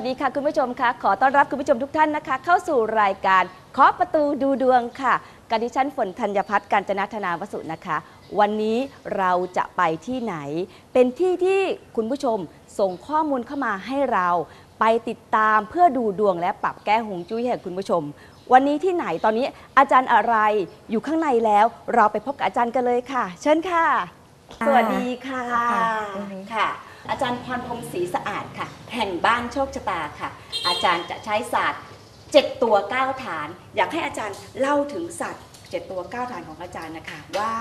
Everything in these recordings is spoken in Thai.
วัสดีค่ะคุณผู้ชมค่ะขอต้อนรับคุณผู้ชมทุกท่านนะคะ เข้าสู่รายการเคาะประตูดูดวงค่ะกดิฉันฝนธัญพัฒน์การจนาธนาวสุนะคะ วันนี้เราจะไปที่ไหน เป็นที่ที่คุณผู้ชมส่งข้อมูลเข้ามาให้เรา ไปติดตามเพื่อดูดวงและปรับแก้หงจุ้ยให้กับคุณผู้ชม วันนี้ที่ไหนตอนนี้อาจารย์อะไรอยู่ข้างในแล้ว เราไปพบกับอาจารย์กันเลยค่ะ เชิญค่ะค่ะสวัสดีค่ะค่ะค่ะ อาจารย์พรพรมศรีสะอาดค่ะ แห่งบ้านโชคชะตาค่ะ อาจารย์จะใช้ศาสตร์7ตัว9ฐาน อยากให้อาจารย์เล่าถึงศาสตร์7ตัว9ฐานของอาจารย์นะคะ ว่า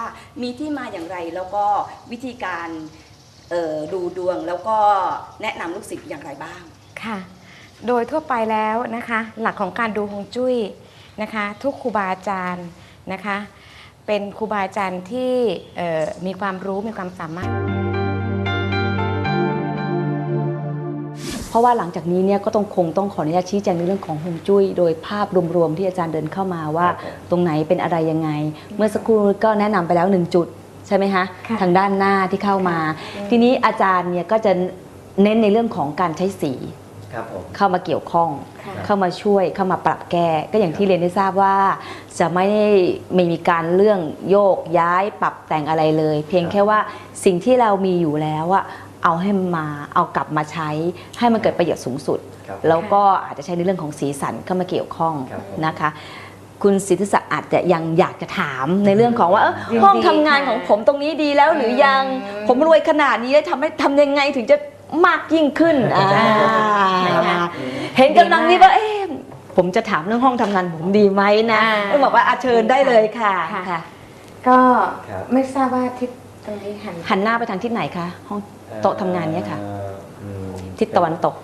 มีที่มาอย่างไรแล้วก็วิธีการดูดวงแล้วก็แนะนำลูกศิษย์อย่างไรบ้างค่ะ โดยทั่วไปแล้วนะคะ หลักของการดูฮวงจุ้ยนะคะ ทุกครูบาอาจารย์นะคะ เป็นครูบาอาจารย์ที่มีความรู้มีความสามารถ เพราะว่าหลังจากนี้เนี่ยก็ต้องคงต้องขออนุญาตชี้แจงในเรื่องของฮวงจุ้ยโดยภาพรวมๆที่อาจารย์เดินเข้ามาว่าครับผมตรงไหนเป็นอะไรยังไง เมื่อสักครู่ก็แนะนำไปแล้วหนึ่งจุดใช่ไหมคะค่ะทางด้านหน้าที่เข้ามาอืมทีนี้อาจารย์เนี่ยก็จะเน้นในเรื่องของการใช้สีครับผมเข้ามาเกี่ยวข้องค่ะเข้ามาช่วย เข้ามาปรับแก้ ก็อย่างที่เรียนได้ทราบว่า จะไม่ได้ไม่มีการเรื่องโยกย้ายปรับแต่งอะไรเลย เพียงแค่ว่าสิ่งที่เรามีอยู่แล้วอะ เอาให้มันมาเอากลับมาใช้ให้มันเกิดประโยชน์สูงสุด ครับ แล้วก็อาจจะใช้ในเรื่องของสีสันเข้ามาเกี่ยวข้องครับผม นะคะ คุณสิทธิศักดิ์อาจจะยังอยากจะถามในเรื่องของว่าเอ้อยินดีห้องทำงานค่ะของผมตรงนี้ดีแล้วหรือยังอืม ผมรวยขนาดนี้แล้วทำให้ทำยังไงถึงจะมากยิ่งขึ้นอ่านะคะ เห็นกำลังนี่ว่าเอ๊ะผมจะถามเรื่องห้องทำงานผมดีไหมนะอ่าต้องบอกว่าอาเชิญได้เลยค่ะค่ะ ค่ะ ก็ครับ ไม่ทราบว่าทิศ ตรงนี้หันหันหน้าไปทางทิศไหนคะห้องโต๊ะทำงานเนี่ยค่ะ อ่ออืมทิศตะวันตก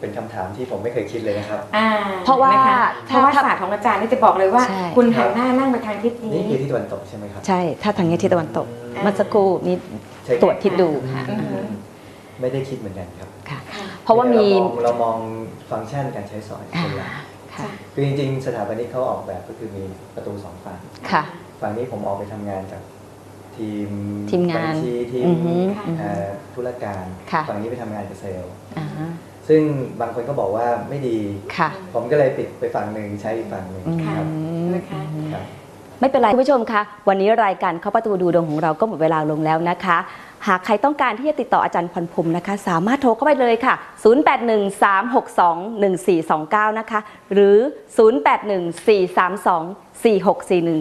เป็นคำถามที่ผมไม่เคยคิดเลยนะครับ อ่าเพราะว่านะคะถ้าเพราะว่าถ้าศาสตร์ของอาจารย์นี่จะบอกเลยว่า ใช่ คุณหันหน้านั่งไปทางทิศนี้ นี่คือที่ตะวันตกใช่ไหมครับ ใช่ ถ้าทางนี้ทิศตะวันตกอ่าเมื่อสักครู่นี้ใช่ตรวจทิศดูค่ะอืม ไม่ได้คิดเหมือนกันครับค่ะ ค่ะเพราะว่ามีเรามองเรามองฟังก์ชันการใช้สอยอ่าเป็นหลักค่ะ คือจริงๆ สถาปนิกเขาออกแบบก็คือมีประตูสองฝั่ง ค่ะ ฝั่งนี้ผมออกไปทำงานกับ ทีมทีมงานบัญชีทีมอือฮึค่ะอือฮึ เอ่อธุรการค่ะฝั่งนี้ไปทำงานกับเซลล์อ่าฮะซึ่งบางคนก็บอกว่าไม่ดี ค่ะผมก็เลยปิดไปฝั่งหนึ่งใช้อีกฝั่งหนึ่งอืมครับ นะคะ ครับ ไม่เป็นไรคุณผู้ชมคะวันนี้รายการเข้าประตูดูดวงของเราก็หมดเวลาลงแล้วนะคะ หากใครต้องการที่จะติดต่ออาจารย์พรพรมนะคะ สามารถโทรเข้าไปเลยค่ะ 0813621429 นะคะ หรือ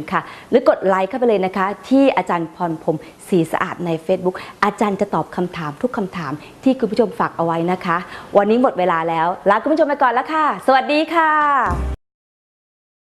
0814324641 ค่ะ หรือกดไลค์เข้าไปเลยนะคะ ที่อาจารย์พรพรมศรีสะอาดใน Facebook อาจารย์จะตอบคำถามทุกคำถามที่คุณผู้ชมฝากเอาไว้นะคะ วันนี้หมดเวลาแล้วลาคุณผู้ชมไปก่อนแล้วค่ะ สวัสดีค่ะ